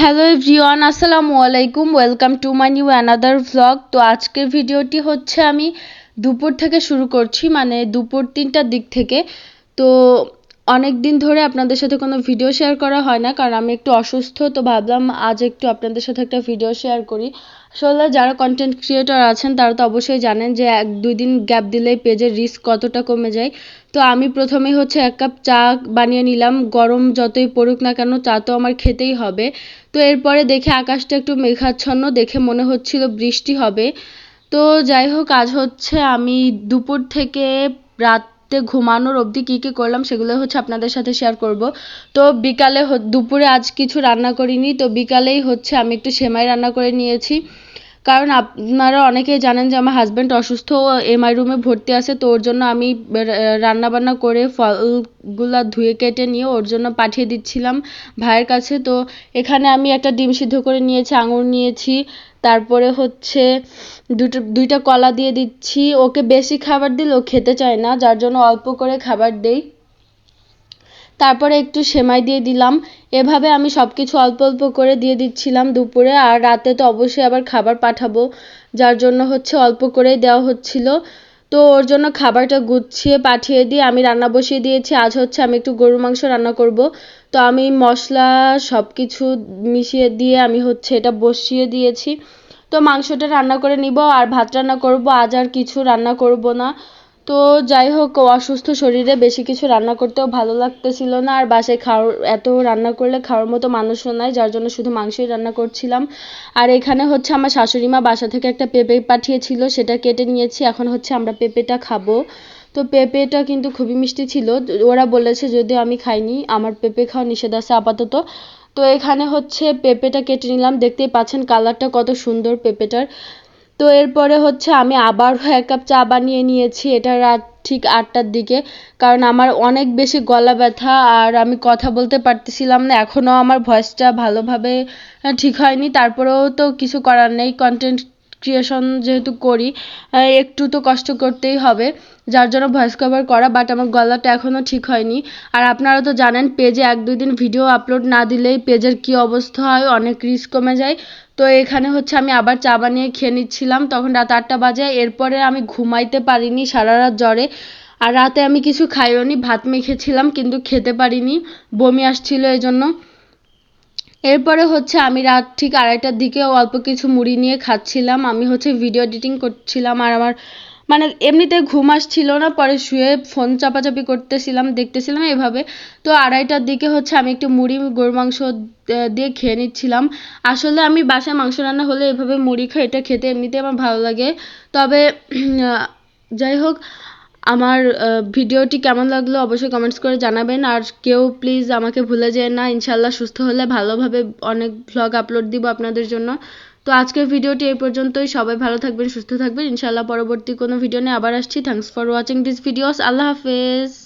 Hello everyone আসসালামু আলাইকুম welcome to my new another vlog তো আজকের ভিডিওটি হচ্ছে আমি দুপুর থেকে শুরু করছি মানে দুপুর তিনটার দিক থেকে। তো অনেক দিন ধরে আপনাদের সাথে কোনো ভিডিও শেয়ার করা হয় না, কারণ আমি একটু অসুস্থ, তো ভাবলাম আজ একটু আপনাদের সাথে একটা ভিডিও শেয়ার করি। আসলে যারা কন্টেন্ট ক্রিয়েটর আছেন, তারা তো অবশ্যই জানেন যে এক দুই দিন গ্যাপ দিলেই পেজের রিস্ক কতটা কমে যায়। তো আমি প্রথমে হচ্ছে এক কাপ চা বানিয়ে নিলাম, গরম যতই পড়ুক না কেন চা তো আমার খেতেই হবে। তো এরপরে দেখে আকাশটা একটু মেঘাচ্ছন্ন, দেখে মনে হচ্ছিল বৃষ্টি হবে। তো যাই হোক, আজ হচ্ছে আমি দুপুর থেকে রাত রাতে ঘুমানোর অবধি কী কী করলাম সেগুলো হচ্ছে আপনাদের সাথে শেয়ার করব। তো বিকালে দুপুরে আজ কিছু রান্না করিনি, তো বিকালেই হচ্ছে আমি একটু সেমাই রান্না করে নিয়েছি। কারণ আপনারা অনেকেই জানেন যে আমার হাজব্যান্ড অসুস্থ এমআই রুমে ভর্তি আছে, তো ওর জন্য আমি রান্না বান্না করে ফলগুলা ধুয়ে কেটে নিয়ে ওর জন্য পাঠিয়ে দিচ্ছিলাম ভাইয়ের কাছে। তো এখানে আমি একটা ডিম সিদ্ধ করে নিয়েছি, আঙুর নিয়েছি, তারপরে হচ্ছে দুটো, দুইটা কলা দিয়ে দিচ্ছি। ওকে বেশি খাবার দিলে ও খেতে চায় না, যার জন্য অল্প করে খাবার দেই। তারপরে একটু সেমাই দিয়ে দিলাম। এভাবে আমি সব কিছু অল্প অল্প করে দিয়ে দিচ্ছিলাম দুপুরে। আর রাতে তো অবশ্যই আবার খাবার পাঠাবো, যার জন্য হচ্ছে অল্প করেই দেওয়া হচ্ছিল। তো ওর জন্য খাবারটা গুছিয়ে পাঠিয়ে দিয়ে আমি রান্না বসিয়ে দিয়েছি। আজ হচ্ছে আমি একটু গরুর মাংস রান্না করব। তো আমি মশলা সব কিছু মিশিয়ে দিয়ে আমি হচ্ছে এটা বসিয়ে দিয়েছি। তো মাংসটা রান্না করে নিব, আর ভাত রান্না করব। আজ আর কিছু রান্না করব না। তো যাই হোক অসুস্থ শরীরে বেশি কিছু রান্না করতেও ভালো লাগতেছিল না। আর বাসায় খাওয়ার, এত রান্না করলে খাওয়ার মতো মানুষও নাই, যার জন্য শুধু মাংসই রান্না করছিলাম। আর এখানে হচ্ছে আমার শাশুড়ি মা বাসা থেকে একটা পেঁপে পাঠিয়েছিল, সেটা কেটে নিয়েছি। এখন হচ্ছে আমরা পেঁপেটা খাব। তো পেঁপেটা কিন্তু খুবই মিষ্টি ছিল। ওরা বলেছে যদিও আমি খাইনি, আমার পেঁপে খাওয়া নিষেধ আছে আপাতত। তো এখানে হচ্ছে পেঁপেটা কেটে নিলাম। দেখতেই পাচ্ছেন কালারটা কত সুন্দর পেঁপেটার। তো এরপরে হচ্ছে আমি আবারও এক কাপ চা বানিয়ে নিয়েছি, এটা রাত ঠিক আটটার দিকে। কারণ আমার অনেক বেশি গলা ব্যথা আর আমি কথা বলতে পারতেছিলাম না, এখনও আমার ভয়েসটা ভালোভাবে ঠিক হয়নি। তারপরেও তো কিছু করার নেই কন্টেন্ট ক্রিয়েশন যেহেতু করি একটু তো কষ্ট করতেই হবে। যার জন্য ভয়েস কভার করা বাট আমার গলাটা এখনও ঠিক হয়নি। আর আপনারা তো জানেন পেজে এক দুই দিন ভিডিও আপলোড না দিলেই পেজের কী অবস্থা হয়, অনেক রিস্ক কমে যায়। তো এখানে হচ্ছে আমি আবার চা বানিয়ে খেয়ে নিচ্ছিলাম, তখন রাত আটটা বাজে, এরপরে আমি ঘুমাইতে পারিনি সারা রাত জ্বরে। আর রাতে আমি কিছু খাইওনি, ভাত মেখেছিলাম, কিন্তু খেতে পারিনি, বমি আসছিল এই জন্য এরপরে হচ্ছে আমি রাত ঠিক আড়াইটার দিকে অল্প কিছু মুড়ি নিয়ে খাচ্ছিলাম। আমি হচ্ছে ভিডিও এডিটিং করছিলাম আর আমার মানে এমনিতে ঘুম আসছিল না, পরে শুয়ে ফোন চাপাচাপি করতেছিলাম, দেখতেছিলাম এভাবে। তো আড়াইটার দিকে হচ্ছে আমি একটু মুড়ি গরু মাংস দিয়ে খেয়ে নিচ্ছিলাম। আসলে আমি বাসায় মাংস রান্না হলে এভাবে মুড়ি খাই এটা খেতে এমনিতে আমার ভালো লাগে। তবে যাই হোক আমার ভিডিওটি কেমন লাগল অবশ্যই কমেন্টস করে জানাবেন। আর কেউ প্লিজ আমাকে ভুলে যেয়ে না ইনশাল্লাহ সুস্থ হলে ভালোভাবে অনেক ভ্লগ আপলোড দিব আপনাদের জন্য। তো আজকের ভিডিওটি এই পর্যন্তই। সবাই ভালো থাকবেন, সুস্থ থাকবেন। ইনশাল্লাহ পরবর্তী কোনো ভিডিও নিয়ে আবার আসছি। Thanks for watching this videos আল্লাহ হাফেজ।